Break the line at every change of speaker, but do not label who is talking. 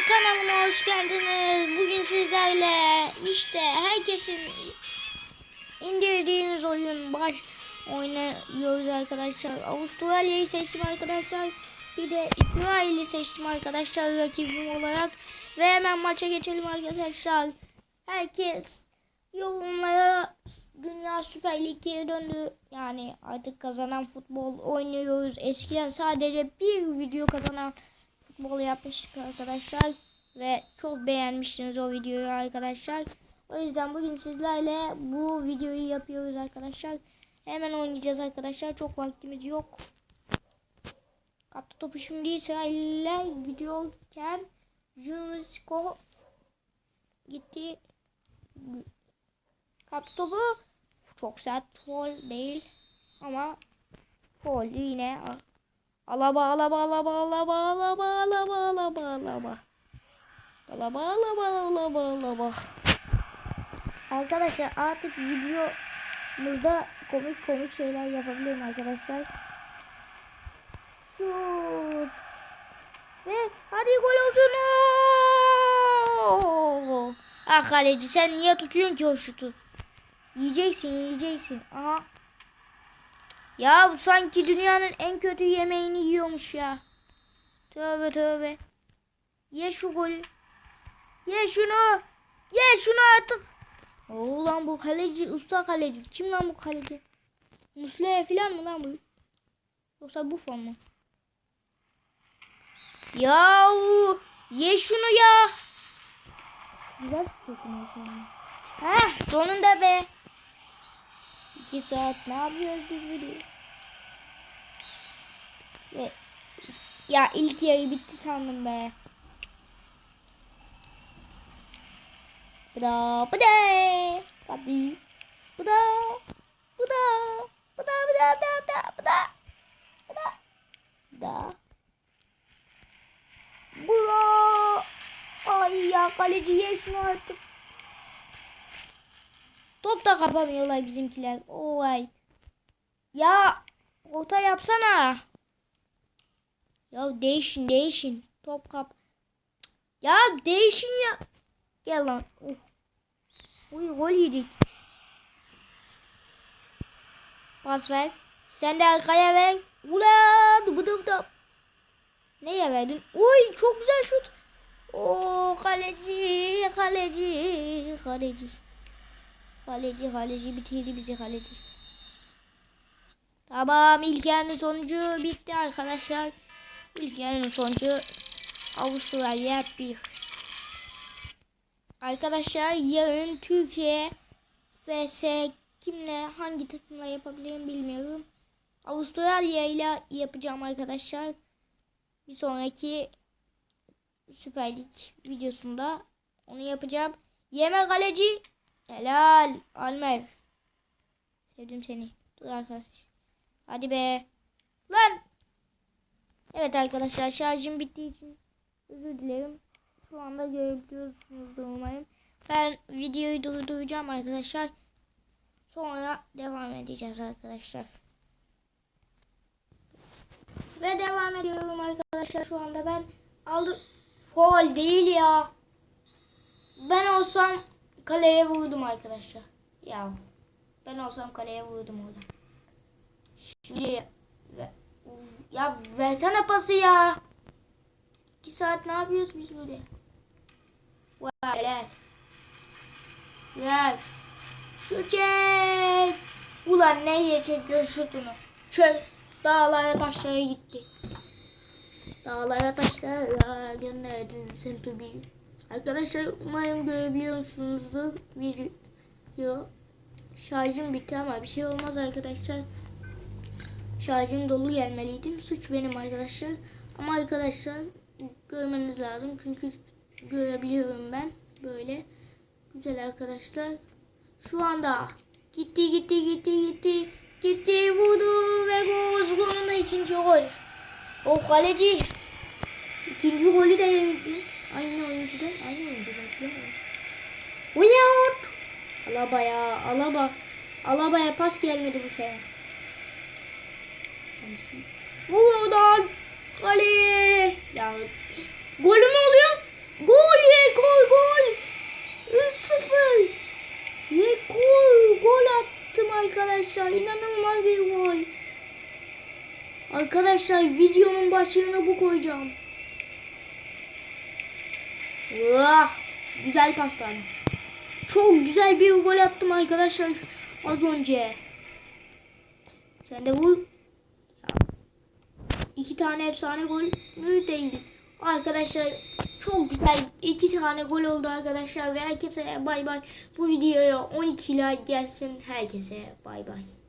kanalıma hoş geldiniz. Bugün sizlerle işte herkesin indirdiğiniz oyun baş oynuyoruz arkadaşlar. Avustralya'yı seçtim arkadaşlar. Bir de İsrail'i seçtim arkadaşlar rakibim olarak. Ve hemen maça geçelim arkadaşlar. Herkes yorumlara Dünya Süper Lig geri döndü. Yani artık kazanan futbol oynuyoruz. Eskiden sadece bir video kazanan futbol yapmıştık arkadaşlar. Ve çok beğenmiştiniz o videoyu arkadaşlar. O yüzden bugün sizlerle bu videoyu yapıyoruz arkadaşlar. Hemen oynayacağız arkadaşlar. Çok vaktimiz yok. Kaptı topu şimdi İsrail'le gidiyorken Junisko gitti. Kaptı topu. Çok sert foul değil. Ama foul yine Alaba alaba alaba alaba alaba alaba alaba alaba. Alaba alaba alaba alaba. Arkadaşlar artık videomuzda komik komik şeyler yapabilirim arkadaşlar. Şut. Ve hadi gol olsun. Ah kaleci sen niye tutuyorsun ki o şutu? Yiyeceksin yiyeceksin. Aha. Ya bu sanki dünyanın en kötü yemeğini yiyormuş ya. Tövbe tövbe. Ye şu golü. Ye şunu. Ye şunu artık. Oo lan bu kaleci usta kaleci. Kim lan bu kaleci? Muslera falan mı lan bu? Yoksa Buffon mu? Ya ye şunu ya. Tutuyorsun sonra. Heh sonunda be. İki saat ne yapıyoruz biz video? Ve ya ilk yarı bitti sandım be. Bra bu da. Hadi. Bu da. Bu da. Bu da bu da bu da bu da bu da. Bu da. Bu da. Ay ya kaleci ye şunu artık. Top da kapamıyorlar bizimkiler. Oy. Ya orta yapsana. Ya değişin değişin. Top kap. Ya değişin ya. Gel lan. Uh. Uy gol yedik. Pas ver. Sen de arkaya ver. Ulan bıdı bıdı. Neye verdin? Uy çok güzel şut. Oo kaleci kaleci kaleci. Kaleci kaleci bitirdi bizi kaleci. Tamam ilk yarının sonucu bitti arkadaşlar. İlk yarının sonucu Avustralya 1. Arkadaşlar yarın Türkiye vs kimle hangi takımla yapabilirim bilmiyorum. Avustralya ile yapacağım arkadaşlar. Bir sonraki Süper Lig videosunda onu yapacağım. Yeme kaleci Helal Almer. Sevdim seni. Dur arkadaş. Hadi be. Lan. Evet arkadaşlar şarjım bittiği için özür dilerim. Şu anda görebiliyorsunuzdur umarım. Ben videoyu durduracağım arkadaşlar. Sonra devam edeceğiz arkadaşlar. Ve devam ediyorum arkadaşlar. Şu anda ben aldım. Foul değil ya. Ben olsam kaleye vurdum arkadaşlar. Ya ben olsam kaleye vurdum orada. Şimdi ve, ya versene pası ya. İki saat ne yapıyoruz biz burada? Vay gel. Gel. Şu çek. Ulan neye çekiyor şutunu? Çöl. Dağlara taşlara gitti. Dağlara taşlara gönderdin sen tabii. Arkadaşlar umarım görebiliyorsunuzdur video. Şarjım bitti ama bir şey olmaz arkadaşlar. Şarjım dolu gelmeliydim. Suç benim arkadaşlar. Ama arkadaşlar görmeniz lazım. Çünkü görebiliyorum ben. Böyle. Güzel arkadaşlar. Şu anda gitti gitti gitti gitti. Gitti vurdu ve gol. Sonunda ikinci gol. O kaleci. İkinci golü de yemedi. Aynı oyuncudan, aynı oyuncudan. Uyut! Alaba ya, Alaba. Alaba'ya pas gelmedi bu sefer. Buradan Ali. Ya golü mü oluyor? Gol ye gol gol. 3-0. Ye gol. Gol attım arkadaşlar. İnanılmaz bir gol. Arkadaşlar videonun başlığına bu koyacağım. Vah. Güzel pastane. Çok güzel bir gol attım arkadaşlar az önce. Sen de vur tane efsane gol mü değil. Arkadaşlar çok güzel iki tane gol oldu arkadaşlar ve herkese bay bay. Bu videoya 12 like gelsin herkese bay bay.